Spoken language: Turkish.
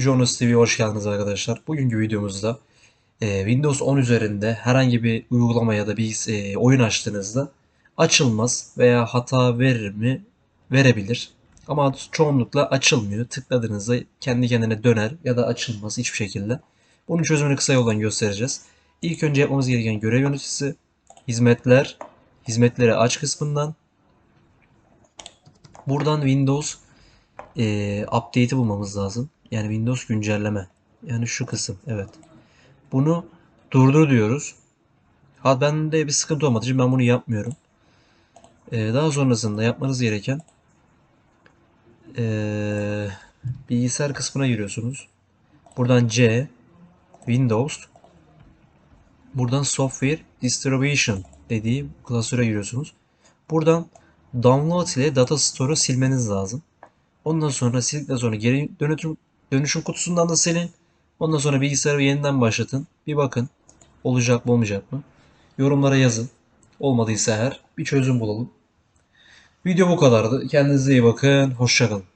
Jonas TV'ye hoş geldiniz arkadaşlar. Bugünkü videomuzda e, Windows 10 üzerinde herhangi bir uygulama ya da bir e, oyun açtığınızda açılmaz veya hata verir mi? Verebilir. Ama çoğunlukla açılmıyor. Tıkladığınızda kendi kendine döner ya da açılmaz hiçbir şekilde. Bunun çözümünü kısa yoldan göstereceğiz. İlk önce yapmamız gereken görev yöneticisi, hizmetler, hizmetleri aç kısmından buradan Windows e, update'i bulmamız lazım. Yani Windows güncelleme. Yani şu kısım. Evet. Bunu durdur diyoruz. Ha bende bir sıkıntı olmadığı için ben bunu yapmıyorum. E, daha sonrasında yapmanız gereken e, bilgisayar kısmına giriyorsunuz. Buradan C Windows Buradan Software Distribution dediği klasöre giriyorsunuz. Buradan Download ile Data Store'u silmeniz lazım. Ondan sonra sildikten sonra geri dönüşüm, dönüşüm kutusundan da silin. Ondan sonra bilgisayarı yeniden başlatın. Bir bakın olacak mı olmayacak mı? Yorumlara yazın. Olmadıysa eğer bir çözüm bulalım. Video bu kadardı. Kendinize iyi bakın. Hoşçakalın.